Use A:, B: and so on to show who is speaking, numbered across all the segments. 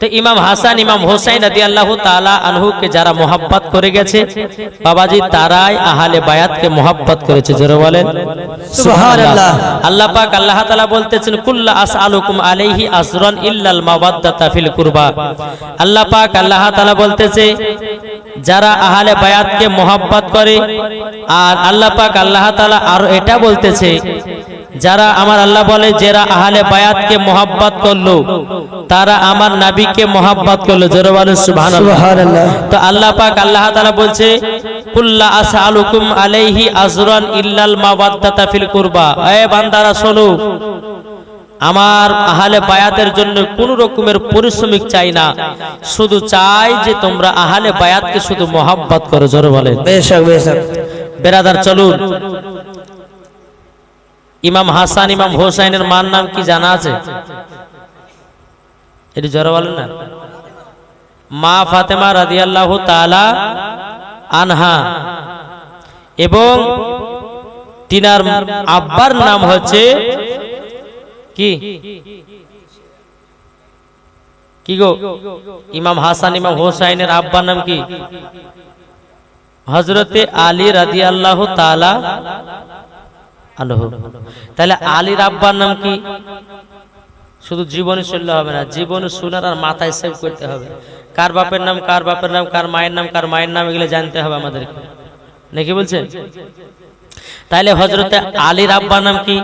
A: তো ইমাম হাসান ইমাম হোসাইন রাদি আল্লাহ তালা আনহুকে যারা মোহাব্বত করে গেছে বাবাজি তারাই আহলে বায়াতকে মোহাব্বত করেছে জোরে বলেন। আল্লাহ পাক আল্লাহ তাআলা বলতেছেন কুল্লা আসআলুকুম আলাইহি আজরান ইল্লাল মাওয়াদ্দাতা ফিল কুরবা। আল্লাহ পাক আল্লাহ তাআলা বলতেছে যারা আহলে বায়াতকে মোহাব্বত করে আর আল্লাহ পাক আল্লাহ তাআলা আর এটা বলতেছে যারা আমার আল্লাহ বলে যারা আহলে বায়াতকে মোহাব্বত করল তারা আমার নাবিকে মোহাব্বত করল। জোরে বলেন সুবহানাল্লাহ। তো আল্লাহ পাক আল্লাহ তাআলা বলছে কুল্লা আসআলুকুম আলাইহি আজরান ইল্লাল মাওয়াদ্দাতা ফিল কুরবা। এ বান্দারা শোনো আমার আহলে বায়াতের জন্য কোন রকমের পরিশ্রমিক চাই না। শুধু চাই যে তোমরা আহলে বায়াতকে শুধু মোহাব্বত করো জোরে বলেন।
B: বেশক বেশক
A: বেরাদার চলুন। ইমাম হাসান, ইমাম হোসাইনের মার নাম কি জানা আছে? এটি জোরে বলেন না। মা ফাতেমা রাদিয়াল্লাহু তাআলা আনহা এবং তিনার আব্বার নাম হচ্ছে কি? কি গো? ইমাম হাসান, ইমাম হোসাইনের আব্বার নাম কি? হজরতে আলী রাদিয়াল্লাহু তাআলা আনহু তাহলে আব্বার নাম কি? শুধু জীবনে শুনলে হবে না জীবনে আর মাথায় সেভ করতে হবে। কার বাপের নাম, কার বাপের নাম, কার মায়ের নাম, কার মায়ের নাম, এগুলো জানতে হবে আমাদেরকে। নাকি বলছেন তাইলে হজরতে আলীর আব্বার নাম কি?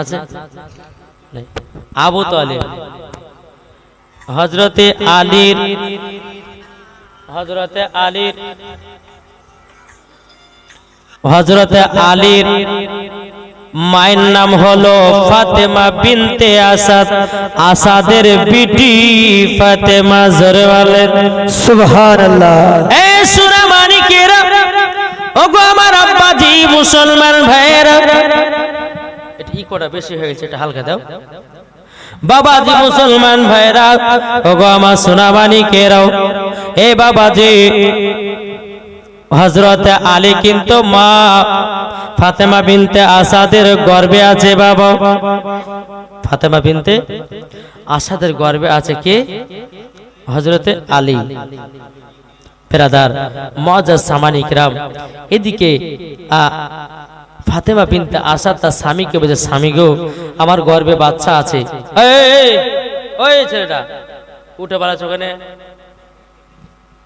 A: আছে। আবু তালিব। হজরতে আলীর হজরতে আলীর হজরতে আলীর মায়ের নাম হলো ফাতেমা বিনতে আসাদ। আসাদের বিটি ফাতেমা জোরে বলেন
B: সুবহানাল্লাহ।
A: এ সুরা মানিকেরা ওগো আমার আব্বাজি মুসলমান ভাইয়েরা। এটা ই বেশি হয়ে গেছে এটা হালকা দাও। বাবাজি মুসলমান ভাইরা ওগো আমার সোনা মানিকেরাও। এ বাবাজি হজরত আলী কিন্তু মা ফাতেমা বিনতে আসাদের গর্বে আছে বাবা। ফাতেমা বিনতে আসাদের গর্বে আছে কে? হজরতে আলী। ফেরাদার মজাজ সামানিকরাম এদিকে ফাতেমা বিনতে আসাদ তার স্বামীকে বলছে, স্বামী গো, আমার গর্বে বাচ্চা আছে। ওই ছেলেটা, উঠে পালাচ্ছ ওখানে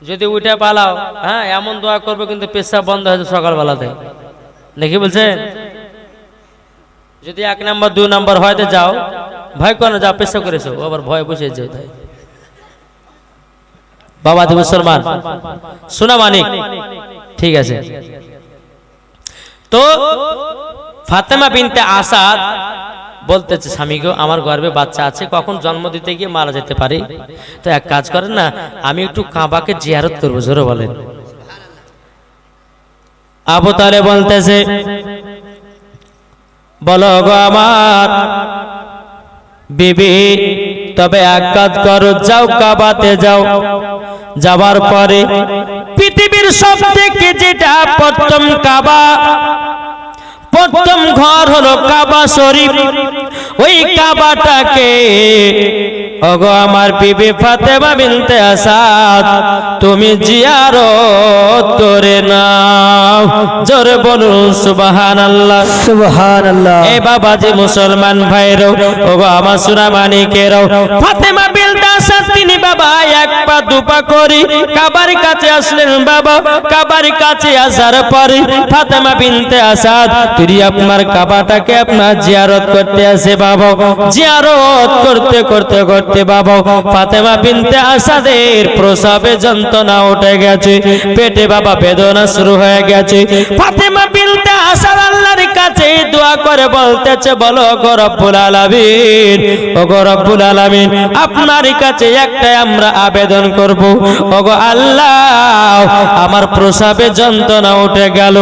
A: যদি উঠে পালাও হ্যাঁ এমন দোয়া করবে কিন্তু পেশাব বন্ধ হয়েছে সকালবেলাতে। দেখি বলছেন? যদি এক নাম্বার দুই নাম্বার হয়তো যাও, ভয় করো যাও পেশা করেছ। আবার ভয় বসে যেও বাবা দি মুসলমান। শোনা মানিক, ঠিক আছে। তো ফাতেমা বিনতে আসাদ বলতেছে, স্বামী আমার গর্ভে বাচ্চা আছে, কখন জন্ম দিতে গিয়ে মারা যেতে পারে? তো এক কাজ করেন না, আমি একটু কাবাকে জিয়ারত করব, জোরে বলেন। আবু তালে বলতেছে, বলো গো আমার বিবি, তবে এক কাজ করো, যাও কাবাতে যাও। যাবার পরে পৃথিবীর সব থেকে যেটা প্রথম কাবা প্রথম ঘর হলো কাবা শরীফ। ওই কাবাটাকে ওগো আমার বিবি ফাতেমা বিনতে আসাদ তুমি জিয়ারত করে নাও। জোরে বলুন সুবহানাল্লাহ।
B: সুবহানাল্লাহ।
A: এ বাবাজি মুসলমান ভাইরো ওগো আমার সুরা মানিকেরও ফাতেমা বিনতে আসাদ তিনি বাবা এক পা দুপা করি কাবার কাছে আসলেন বাবা কাবার কাছে আসার পরে ফাতেমা বিনতে আসাদ তিনি আপনার কাবাটাকে আপনার জিয়ারত করতে আসে বাবা। জিয়ারত করতে করতে করতে বাবা ফাতেমা বিনতে আসাদের প্রসাবে যন্ত্রণা উঠে গেছে। পেটে বাবা বেদনা শুরু হয়ে গেছে। ফাতেমা বিনতে আসাদ আল্লাহর কাছে দোয়া করে বলতেছে, বলো গো রব্বুল আলামিন ও গো রব্বুল আলামিন, আপনার কাছে একটাই আমরা আবেদন করব। ও গো আল্লাহ, আমার প্রসাবে যন্ত্রণা উঠে গেল।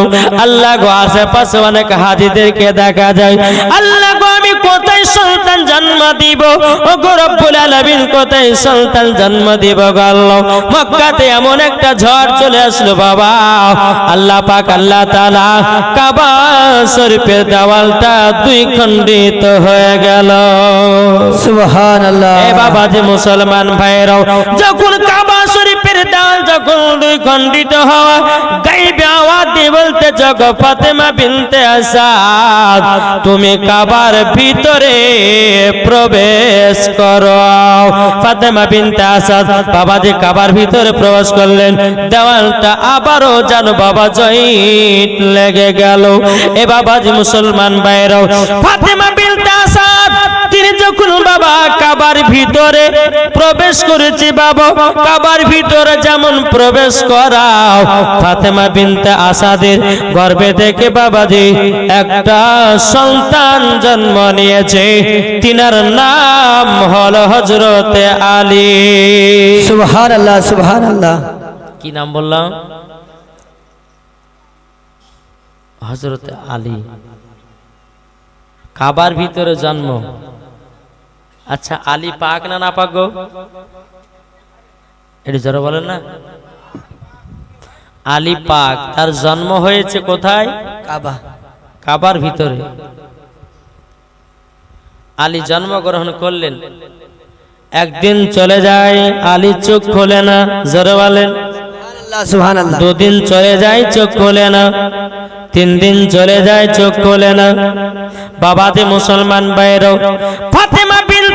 A: আল্লাহ গো, আশেপাশে অনেক হাজিদেরকে দেখা যায়। আল্লাহ গো, আমি কোথায় সন্তান জন্ম দিব? ও গো রব্বুল আলামিন কোথায় সন্তান জন্ম দিব গো আল্লাহ? মক্কাতে এমন একটা ঝড় চলে আসলো বাবা। আল্লাহ পাক আল্লাহ তাআলা কাবা শরীফের দেওয়ালটা দুই খণ্ডিত হয়ে গেল।
B: সুবহান আল্লাহ
A: এ বাবা যে মুসলমান ভাইরাও যখন কাবা দেওয়াল যখন দুই খণ্ডিত হওয়া, গাইবে আওয়াজ বলতে জগ ফাতেমা বিনতে আসাদ, তুমি কাবার ভিতরে প্রবেশ করো। ফাতেমা বিনতে আসাদ বাবা যে কাবার ভিতরে প্রবেশ করলেন। দেওয়ালটা আবারও যেন বাবা জয়িত লেগে গেল। এ বাবা যে মুসলমান ভাইরাও ফাতেমা তিনি যখন বাবা কাবার ভিতরে প্রবেশ করেছে বাবা কাবার ভিতরে যেমন প্রবেশ করাও ফাতেমা বিনতে আসাদের গর্ভে থেকে বাবাজি একটা সন্তান জন্ম নিয়েছে। তিনার নাম হল হজরতে আলী।
B: সুবহান আল্লাহ সুবহান আল্লাহ
A: কি নাম বললাম? হজরতে আলী। কাবার ভিতরে জন্ম। আচ্ছা আলী পাক না না পাক গো? এটি জোরে বলেন না। আলী পাক তার জন্ম হয়েছে কোথায়?
B: কাবা।
A: কাবার ভিতরে। আলী জন্মগ্রহণ করলেন। একদিন চলে যায় আলী চোখ খোলে না জোরে বলেন। দুদিন চলে যায় চোখ খোলে না। তিন দিন চলে যায় চোখ খোলে না। বাবাতে মুসলমান বাইরেও ফাতেমা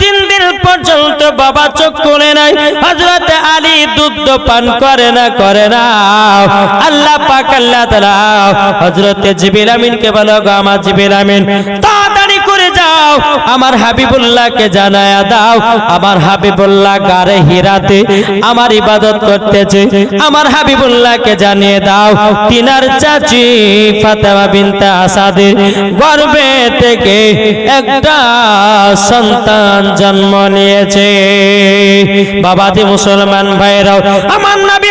A: তিন দিন পর্যন্ত বাবা চোখ করে নাই হজরত আলী দুধ পান করে না করে না। আল্লাহ পাক, আল্লাহ তালা হজরত জিবরিল আমিনকে বলো, গো আমার জিবরিল আমিন। তার যাও, আমার হাবিবুল্লাহকে জানায়া দাও। আমার হাবিবুল্লাহ গারে হীরাতে আমার ইবাদত করতেছে। আমার হাবিবুল্লাহকে জানিয়ে দাও, তিনার চাচি ফাতেমা বিনতে আসাদের গর্ভে থেকে একটা সন্তান জন্ম নিয়েছে। বাবাজি মুসলমান ভাইরাও, আমার নবী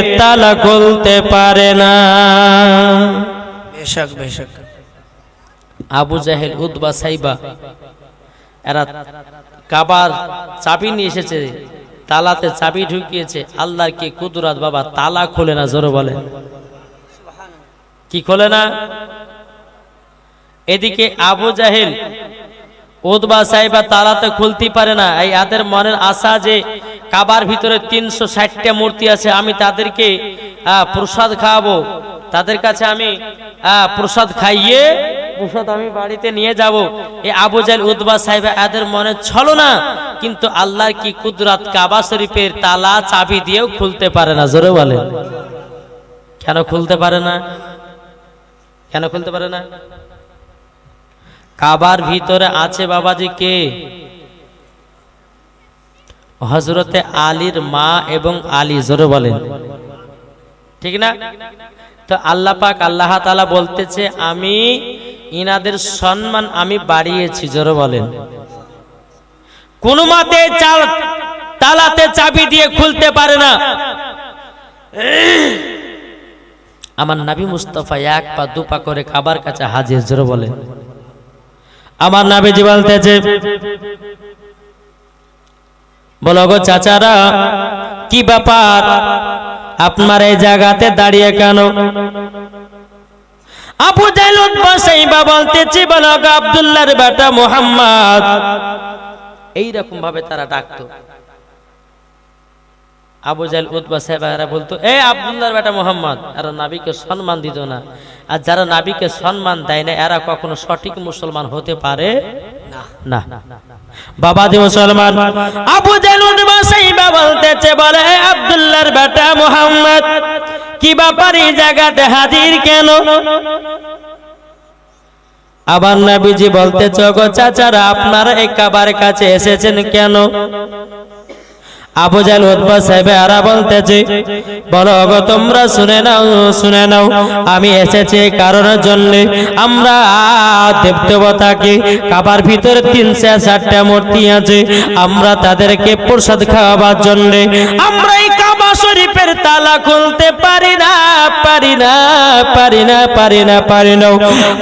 A: তালা খুলতে পারে না।
B: বেশক বেশক।
A: আবু জাহেল উতবা সাইবা এরা কাবার চাবি নিয়ে এসেছে তালাতে চাবি ঢুকিয়েছে আল্লাহর কি কুদরাত বাবা তালা খোলে না জোরে বলে কি খোলে না? এদিকে আবু জাহেল উদবা সাহেবা তালাতে খুলতে পারে না। এই এদের মনের আশা যে কাবার ভিতরে তিনশো ষাটটা মূর্তি আছে, আমি তাদেরকে প্রসাদ খাওয়াবো। তাদের কাছে আমি প্রসাদ খাইয়ে, প্রসাদ আমি বাড়িতে নিয়ে যাব। এই আবু জাহেল উদবা সাহেব এদের মনে ছলো না কিন্তু আল্লাহর কি কুদরাত কাবা শরীফের তালা চাবি দিয়েও খুলতে পারে না। জোরে বলে কেন খুলতে পারে না? কেন খুলতে পারে না? কাবার ভিতরে আছে বাবাজি কে? হজরতে আলীর মা এবং আলী, জোরে বলেন। ঠিক না? তো আল্লাহ পাক আল্লাহ তালা বলতেছে, আমি ইনাদের সম্মান আমি বাড়িয়েছি, জোরে বলেন। কোন মতে চাল তালাতে চাবি দিয়ে খুলতে পারে না। আমার নাবি মুস্তফা এক পা, দু পা করে খাবার কাছে হাজির, জোরে বলেন। আমার নাবিজি বলতেছে, বলো গো চাচারা, কি ব্যাপার? আপনার এই জায়গাতে দাঁড়িয়ে কেন? আবু জাইল সাইবা বলতেছি, বলো গো আব্দুল্লাহর বেটা মোহাম্মদ। এইরকম ভাবে তারা ডাকতো। আবু জাহেল উতবা সাহেব বলতো, এ আব্দুল্লাহর বেটা মোহাম্মদ। এরা নাবিকে সম্মান দিত না। আর যারা নাবিকে সম্মান দেয় না, এরা কখনো সঠিক মুসলমান হতে পারে না। বাবা দি মুসলমান, আবু জাহেল উতবা সাহেব বলতেছে, বলে আব্দুল্লাহর বেটা মোহাম্মদ, কি ব্যাপার এই জায়গাতে হাজির কেন? আবার নবীজি বলতে গো চাচারা, আপনারা এই কাছে এসেছেন কেন? আবু জাল উদ্বা সাহেব আরা বলতেছে, বলো গো, তোমরা শুনে নাও শুনে নাও, আমি এসেছি কারণের জন্য। আমরা দেবদেবতাকে কাবার ভিতরে তিনশো ষাটটা মূর্তি আছে, আমরা তাদেরকে প্রসাদ খাওয়াবার জন্য। আমরা কাবা শরীফের তালা খুলতে পারি না পারি না পারি না পারি না পারি না।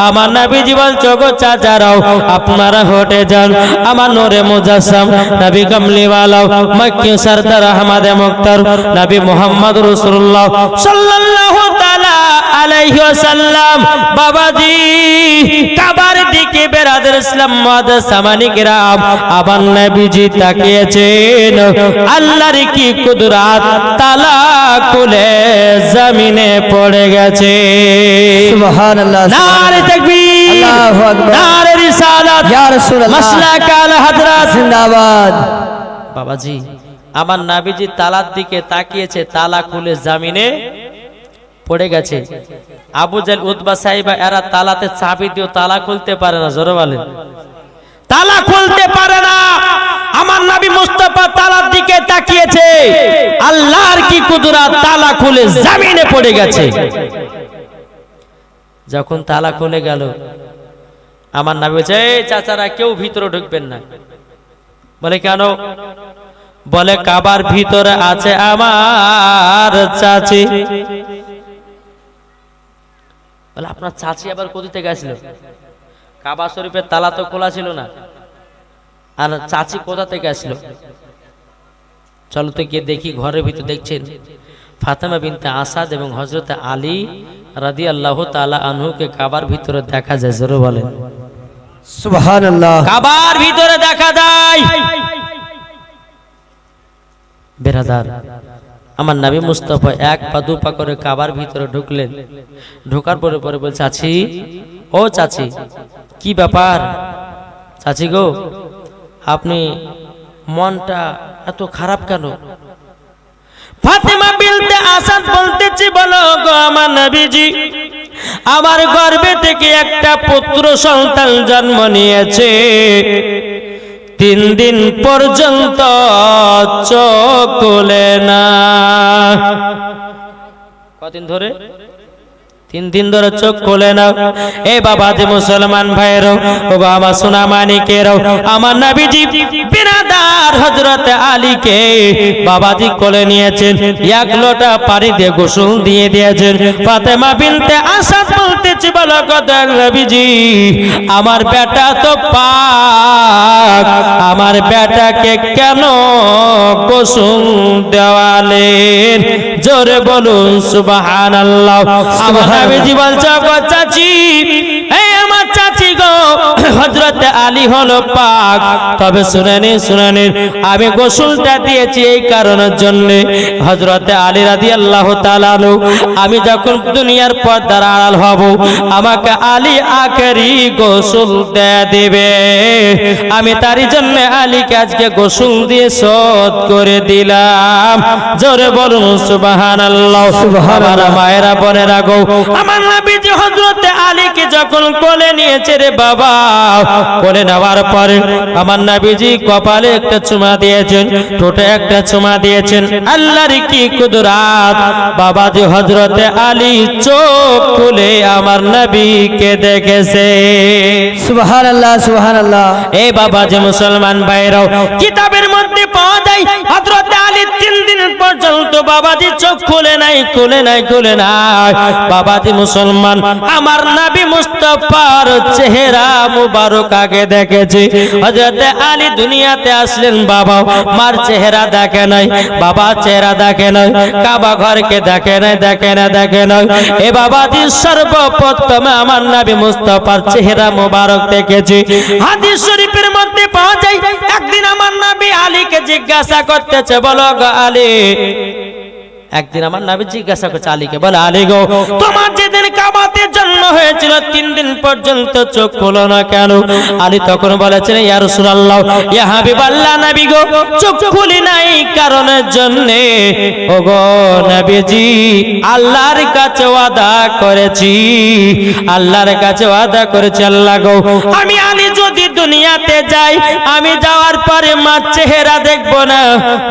A: আমার নবী জীবন চোখো চাচারাও, আপনারা হটে যান। আমার নোরে মুজাসসাম, নবী কামলিওয়ালাও মক্কি সরদার আহমদ মুক্তার, নবী মোহাম্মদ রাসূলুল্লাহ সাল্লাল্লাহু তাআলা আলাইহি ওয়াসাল্লাম। বাবাজি দিকে বেরাদের ইসলাম মুআদ্দাস সামানি কিরাম আবার নবীজি তাকিয়েছেন। আল্লাহর কি কুদরত? তালা খুলে জমিনে পড়ে গেছে।
B: সুবহান আল্লাহ
A: নারে তাকবীর
B: আল্লাহু আকবার।
A: নারে রিসালাত।
B: ইয়া রাসূলুল্লাহ।
A: মাসলাক আল হযরত
B: জিন্দাবাদ।
A: বাবাজি আমার নাবিজি তালার দিকে তাকিয়েছে তালা খুলে জামিনে পড়ে গেছে। আবু জাল উতবা সাহিবা এরা তালাতে চাবি দিও তালা খুলতে পারে না, জোরে বলেন। তালা খুলতে পারে না। আমার নবী মুস্তফা তালার দিকে তাকিয়েছে। আল্লাহর কি কুদরত, তালা খুলে জামিনে পড়ে গেছে। যখন তালা খুলে গেল, আমার নাবি বলছে, "এই চাচারা, কেউ ভিতরে ঢুকবেন না। বলে, কেন? বলে, কাবার ভিতরে আছে আমার চাচি। বলে আপনার চাচি আবার কোথা থেকে আসলো? কাবা শরীফের তালা তো খোলা ছিল না। আর চাচি কোথা থেকে আসলো? চলো তো গিয়ে দেখি ঘরের ভিতর দেখছেন। ফাতেমা বিনতে আসাদ এবং হজরত আলী রাদি আল্লাহ তালা আনহুকে কাবার ভিতরে দেখা যায় জোরে বলেন। কাবার ভিতরে দেখা যায়। বেরাদার আমার নবী মুস্তফা এক পা, দু পা করে কাবার ভিতরে ঢুকলেন। ঢোকার পরে পরে বলছে, চাচি, ও চাচি, কি ব্যাপার? চাচি গো, আপনি মনটা এত খারাপ কেন? ফাতেমা বিলতে আসাদ বলতেছি, বলো গো আমার নবীজি, আমার গর্ভে থেকে একটা পুত্র সন্তান জন্ম নিয়েছে। তিন দিন পর্যন্ত চোখ না। কদিন ধরে? তিন দিন ধরে চোখ খোলে না। এ বাবা যে মুসলমান ভাইয়েরও, ও বাবা সোনা মানিকেরও, আমার নবীজি বিনাদার হজরত আলীকে বাবাজি কোলে নিয়েছেন, এক লোটা পানি দিয়ে গোসল দিয়ে দিয়েছেন। ফাতেমা বিনতে আসাদ বলতেছি, বলো কত নবীজি, আমার বেটা তো পাক। আমার বেটাকে কেন কুসুম দেওয়ালে জোরে বলুন সুবহানাল্লাহ। আমার নবীজি বলছে গো চাচি আমার হযরত আলী হলো পাক। তবে শুনে নিন শুনে নিন আমি গোসলটা দিয়েছি এই কারণের জন্য। হযরত আলী আনহু, আমি যখন দুনিয়ার হব আমাকে আলী আখেরি দেবে। আমি তারই জন্য আলীকে আজকে গোসল দিয়ে শোধ করে দিলাম। জোরে বলুন সুবহানাল্লাহ। সুবহানাল্লাহ মায়েরা বোনেরা গো আমার হযরত আলীকে যখন কোলে নিয়েছে রে বাবা কোলে নেওয়ার পরে আমার নবীজি কপালে একটা চুমা দিয়েছেন ঠোঁটে একটা চুমা দিয়েছেন। আল্লাহর কি কুদরাত? বাবাজি হযরতে আলী চোখ খুলে আমার নবীকে দেখেছে।
B: সুবহান আল্লাহ সুবহান আল্লাহ
A: এ বাবা যে মুসলমান ভাইরাও কিতাবের মধ্যে পাওয়া যায় হযরত আলী তিন দিন পর্যন্ত বাবাজি চোখ খুলে নাই খুলে নাই খুলে নাই। বাবাজি মুসলমান আমার নবী মুস্তাফার চেহারা মুবারক আগে দেখেছে। হযরত আলী দুনিয়াতে আসলেন বাবা মার চেহারা দেখে নাই বাবা চেহারা দেখে নাই, কাবা ঘরকে দেখে নাই, দেখে না, দেখে নাই। এ বাবাজি সর্বপ্রথমে আমার নবী মুস্তাফার চেহারা মুবারক দেখেছে। হাদিস শরীফের মধ্যে পাওয়া যায়, একদিন আমার নবী আলীকে জিজ্ঞাসা করতেছে, বলো গো আলী। একদিন আমার নবী জিজ্ঞাসা করছে, আলীকে বলে, আলী গো, তোমার যেদিন কাবাতে জন্ম হয়েছিল, তিন দিন পর্যন্ত চোখ খুলো না কেন? আলী তখন বলেছেন ইয়া রাসূলুল্লাহ, ইয়া হাবিবাল্লাহ নবী গো, চোখ খুলি নাই কারণের জন্য। ও গো নবীজি, আল্লাহর কাছে ওয়াদা করেছি, আল্লাহর কাছে ওয়াদা করেছি, আল্লাহ গো, আমি আলী যদি দুনিয়াতে যাই, আমি যাওয়ার পরে মার চেহারা দেখব না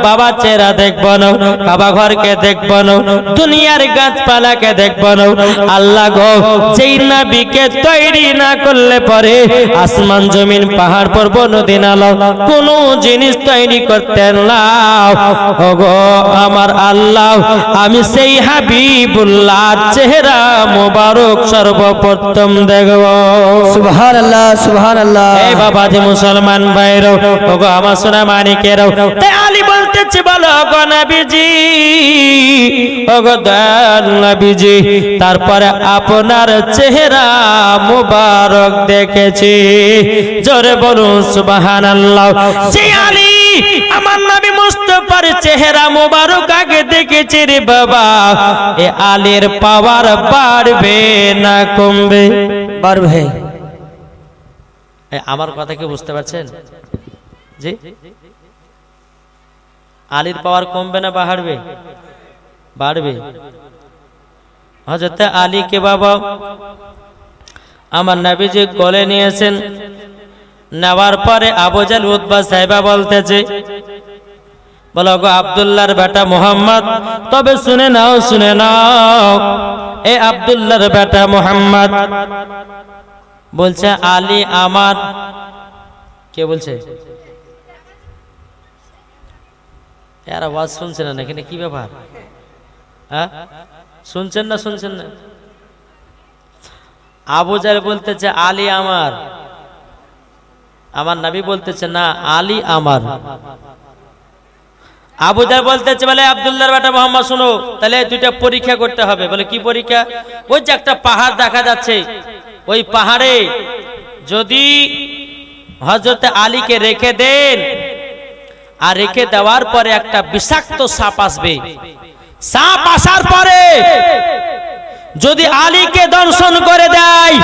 A: বাবা চেহারা দেখব না, বাবা ঘরকে দেখব না দুনিয়ার গাছপালাকে দেখব না আল্লাহ গো যেই নবীকে তৈরি না করলে পরে আসমান জমিন পাহাড় পর্বত নদী নালা কোন জিনিস তৈরি করতেন না ও গো আমার আল্লাহ আমি সেই হাবিবুল্লাহ চেহারা মোবারক সর্বপ্রথম দেখব।
B: সুবহান আল্লাহ আল্লাহ
A: এই বাবা যে মুসলমান ভাইরও ওগো আমার সোনা মানিকেরও। তাই আলী বলতেছে বলো গো নবীজি। ওগো নবীজি তারপরে আপনার চেহারা মুবারক দেখেছি। জোরে বলুন সুবহানাল্লাহ। সেই আলী আমার নবী মুস্তফার চেহারা মুবারক আগে দেখেছি রে বাবা। এ আলীর পাওয়ার বাড়বে না কমবে।
B: বাড়বে।
A: আমার কথা কি বুঝতে পারছেন? জি? আলীর পাওয়ার কমবে না বাড়বে? বাড়বে। হজরত আলীকে বাবা, আমার নবীজি কোলে নিয়েছেন। নেওয়ার পরে আবুজাল উদ্বা সাহেবা বলতেছে, বলো গো আবদুল্লাহর বেটা মোহাম্মদ, তবে শুনে নাও শুনে নাও। এ আবদুল্লাহর বেটা মোহাম্মদ। বলছে, আলী আমার, কে বলছে? এর আওয়াজ শুনছে না এখানে কি ব্যাপার? হ্যাঁ? শুনছেন না শুনছেন না? আবু জাহেল বলতেছে, আলী আমার। আমার নবী বলতেছে, না, আলী আমার। আবু জাহেল বলতেছে, বলে, আব্দুল্লাহর বেটা মোহাম্মদ, শুনো, তাহলে দুইটা পরীক্ষা করতে হবে। বলে, কি পরীক্ষা? ওই যে একটা পাহাড় দেখা যাচ্ছে। ওই পাহাড়ে যদি হজরত আলীকে রেখে দেন, আর রেখে দেওয়ার পরে একটা বিষাক্ত সাপ আসবে। সাপ আসার পরে যদি আলীকে দর্শন করে দেয়,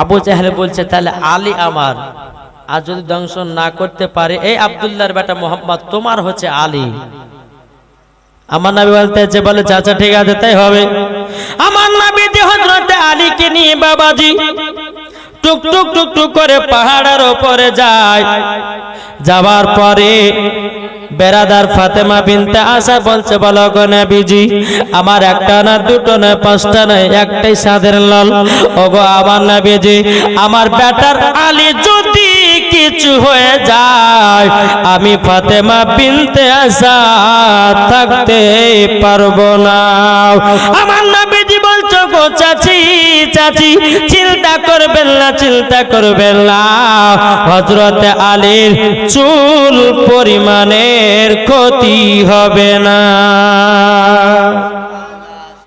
A: আবু জাহেল বলছে, তাহলে আলী আমার। আর যদি দংশন না করতে পারে, এই আব্দুল্লাহর বেটা মোহাম্মদ, তোমার হচ্ছে আলী। আমার নাবি বলতে যে বলে, চাচা, ঠিক আছে, তাই হবে। আমার নবী হজরতে আলীকে নিয়ে বাবাজি টুক টুক টুক টুক করে পাহাড়ের ওপরে যায়। যাবার পরে বেরাদার ফাতেমা বিনতে আসা বলছে, বলো গো নবীজি, আমার একটা না দুটো না পাঁচটা না একটাই সাদের লাল। ওগো আমার নবীজি, আমার বেটার আলী যদি কিছু হয়ে যায়, আমি ফাতেমা বিনতে আসা থাকতে পারব না। আমার বলছো গো চাচি চাচি, চিন্তা করবেন না, চিন্তা করবেন না। হজরত আলীর চুল পরিমাণের ক্ষতি হবে না।